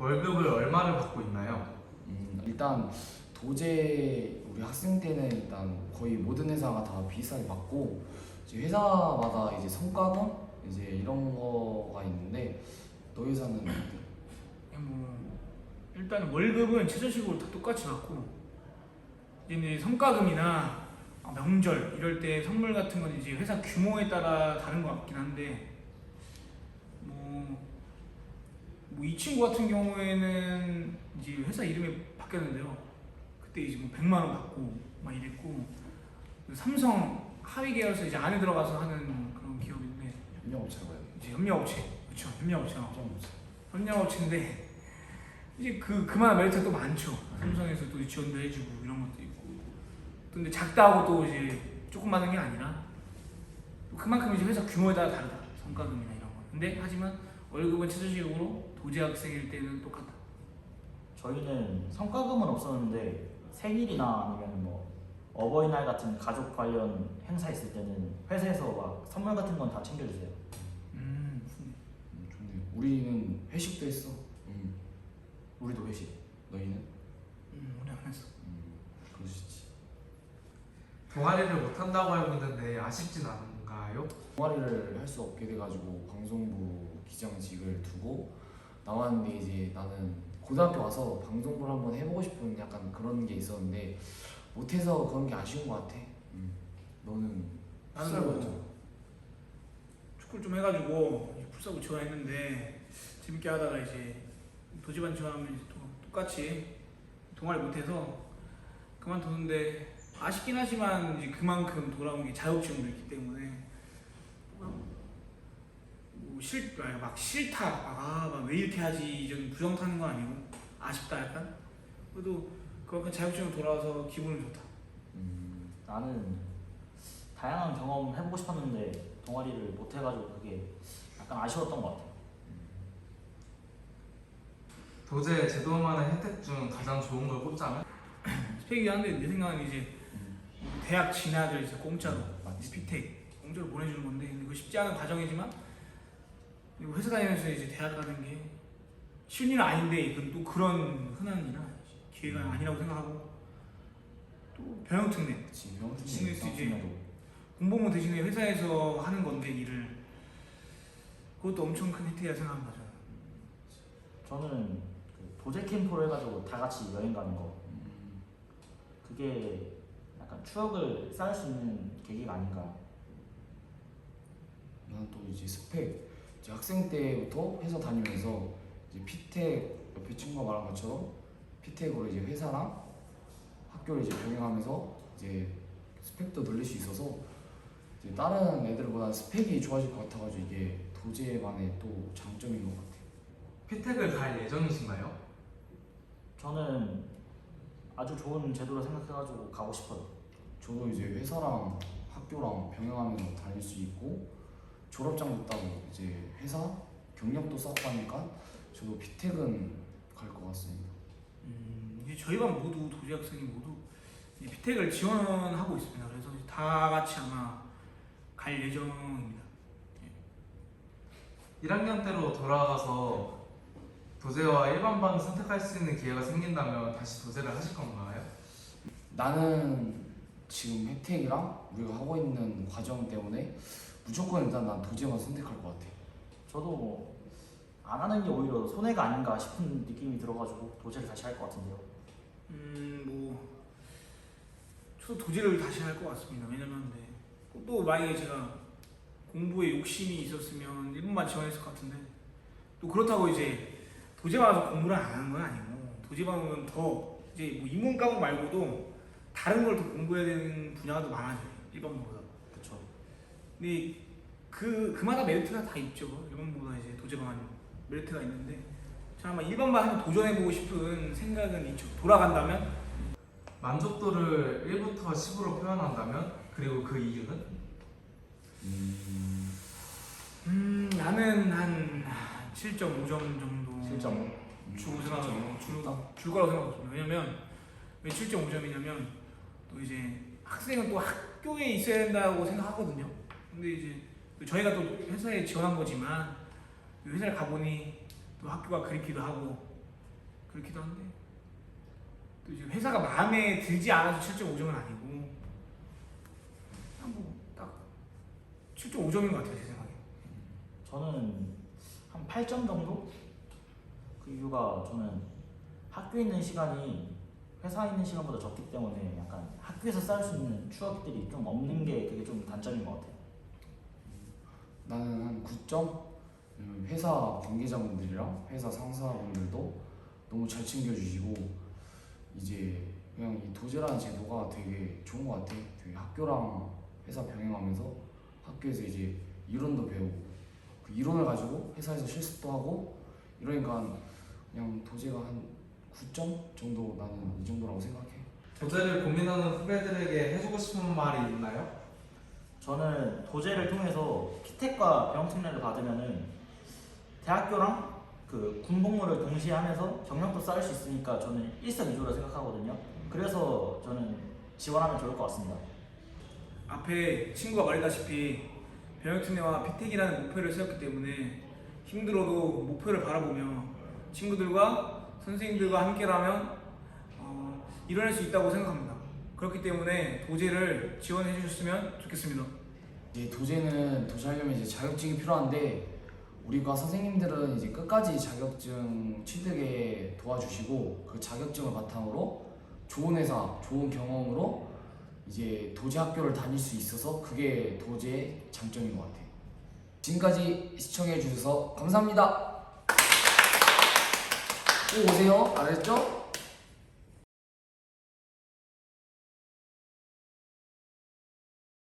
월급을 얼마를 받고 있나요? 음, 일단 도제 우리 학생 때는 일단 거의 모든 회사가 다 비슷하게 받고 이제 회사마다 이제 성과금 이제 이런 거가 있는데 너희 회사는 어때? 뭐 일단 월급은 최저시급으로 다 똑같이 받고 이제 성과금이나 명절 이럴 때 선물 같은 건 이제 회사 규모에 따라 다른 것 같긴 한데 뭐, 뭐 이 친구 같은 경우에는 이제 회사 이름이 바뀌었는데요. 그때 이제 뭐 100만 원 받고 막 이랬고 그 삼성 하위 계열에서 이제 안에 들어가서 하는 그런 기업인데 협력업체라고 해요. 이제 협력업체 그렇죠 협력업체 협력업체. 협력업체인데 이제 그 그만한 메리트가 또 많죠. 삼성에서 또 지원도 해주고 이런 것도 있고. 또 근데 작다고 또 이제 조금 받는 게 아니라 또 그만큼 이제 회사 규모에 따라 다르다. 성과금이나 이런 거. 근데 하지만 월급은 최저시급으로 도제 학생일 때는 똑같다. 저희는 성과금은 없었는데 생일이나 아니면 뭐 어버이날 같은 가족 관련 행사 있을 때는 회사에서 막 선물 같은 건 다 챙겨주세요. 음. 음, 좋네. 우리는 회식도 했어. 음. 우리도 회식. 너희는? 음, 오래 안 했어. 음, 그러시지. 동아리를 못 한다고 알고 있는데 아쉽진 않은가요? 동아리를 할 수 없게 돼가지고 방송부 기장직을 두고 나왔는데 이제 나는 고등학교 와서 방송부를 한번 해보고 싶은 약간 그런 게 있었는데 못해서 그런 게 아쉬운 것 같아. 음. 너는 나는 풋살 뭐 봤잖아. 축구를 좀 해가지고 이제 풀사고 지원했는데 재밌게 하다가 이제 도지반 지원하면 이제 또 똑같이 동아리 못해서 그만뒀는데 아쉽긴 하지만 이제 그만큼 돌아온 게 자격증도 있기 때문에 뭐 싫 막 싫다 아막왜 이렇게 하지 이런 부정 타는 거 아니고 아쉽다 약간 그래도 그만큼 자격증으로 돌아와서 기분은 좋다. 음, 나는 다양한 경험 해보고 싶었는데 동아리를 못 해가지고 그게 약간 아쉬웠던 것 같아요. 도제 제도만의 혜택 중 가장 좋은 걸 꼽자면? 스펙이긴 한데 내 생각은 이제 음. 대학 진학을 이제 공짜로 맞지. 피텍 공짜로 보내주는 건데 그거 쉽지 않은 과정이지만 그리고 회사 다니면서 이제 대학 가는 게 쉬운 일은 아닌데 이건 또 그런 흔한 일은 아니지 기회가 아니라고 생각하고 또 병역특례 그치. 신경 쓰이지. 도 공복무 대신에 회사에서 하는 건데 일을 그것도 엄청 큰 혜택이라 생각합니다 저는 저는 그 도제 캠프로 해가지고 다 같이 여행 가는 거 음, 그게 약간 추억을 쌓을 수 있는 계기가 아닌가. 나는 또 이제 스펙 학생 때부터 회사 다니면서 이제 피텍 옆에 친구가 말한 것처럼 피텍으로 이제 회사랑 학교를 이제 병행하면서 이제 스펙도 늘릴 수 있어서 이제 다른 애들보다 스펙이 좋아질 것 같아가지고 이게 도제만의 또 장점인 것 같아. 피택을 갈 예정이신가요? 저는 아주 좋은 제도라 생각해가지고 가고 싶어요. 저도 이제 회사랑 학교랑 병행하면서 다닐 수 있고 졸업장도 따고 이제 회사 경력도 쌓고 하니까 저도 피텍은 갈 것 같습니다. 음, 이제 저희 반 모두 도시 학생이 모두 이 피텍을 지원하고 있습니다 그래서 다 같이 아마 갈 예정입니다 1학년 때로 돌아가서 도제와 일반반을 선택할 수 있는 기회가 생긴다면 다시 도제를 하실 건가요? 나는 지금 혜택이랑 우리가 하고 있는 과정 때문에 무조건 일단 난 도제만 선택할 것 같아. 저도 뭐안 하는 게 오히려 손해가 아닌가 싶은 느낌이 들어가지고 도제를 다시 할 것 같은데요. 음, 뭐 저도 도제를 다시 할 것 같습니다. 왜냐면 네. 또 만약에 제가 공부에 욕심이 있었으면 1분만 지원했을 것 같은데 또 그렇다고 이제 도제만 와서 공부를 안 하는 건 아니고 도제만 오면 더 이제 뭐 인문 과목 말고도 다른 걸 더 공부해야 되는 분야가 더 많아져요. 일반보다. 근데 그 그마다 메리트가 다 있죠. 일반보다 이제 도제반 메리트가 있는데 저 아마 일반반 한번 도전해보고 싶은 생각은 있죠. 돌아간다면 만족도를 1부터 10으로 표현한다면 그리고 그 이유는? 음, 음 나는 한 7.5점 정도 7.5. 주고 생각하고 줄, 줄 거라고 생각합니다. 왜냐면 왜 7.5점이냐면 또 이제 학생은 또 학교에 있어야 된다고 생각하거든요. 근데 이제 또 저희가 또 회사에 지원한 거지만 회사를 가보니 또 학교가 그립기도 하고 그렇기도 한데 또 이제 회사가 마음에 들지 않아서 7.5점은 아니고 뭐딱 7.5점인 것 같아요 제 생각에. 저는 한 8점 정도? 그 이유가 저는 학교에 있는 시간이 회사에 있는 시간보다 적기 때문에 약간 학교에서 쌓을 수 있는 추억들이 좀 없는 게 그게 좀 단점인 것 같아요. 나는 한 9점? 음, 회사 관계자분들이랑 회사 상사분들도 너무 잘 챙겨주시고 이제 그냥 이 도제라는 제도가 되게 좋은 것 같아. 되게 학교랑 회사 병행하면서 학교에서 이제 이론도 배우고 그 이론을 가지고 회사에서 실습도 하고 이러니까 그냥 도제가 한 9점 정도 나는 이 정도라고 생각해. 도제를 고민하는 후배들에게 해주고 싶은 말이 있나요? 저는 도제를 통해서 피텍과 병역 특례를 받으면은 대학교랑 그 군복무를 동시에 하면서 경력도 쌓을 수 있으니까 저는 일석이조라 생각하거든요. 그래서 저는 지원하면 좋을 것 같습니다. 앞에 친구가 말했다시피 병역특례와 피택이라는 목표를 세웠기 때문에 힘들어도 목표를 바라보며 친구들과 선생님들과 함께라면 어, 이뤄낼 수 있다고 생각합니다. 그렇기 때문에 도제를 지원해 주셨으면 좋겠습니다. 이제 도제는 도제하려면 이제 자격증이 필요한데 우리가 선생님들은 이제 끝까지 자격증 취득에 도와주시고 그 자격증을 바탕으로 좋은 회사, 좋은 경험으로 이제 도제 학교를 다닐 수 있어서 그게 도제의 장점인 것 같아요. 지금까지 시청해 주셔서 감사합니다. 또 오세요. 알았죠?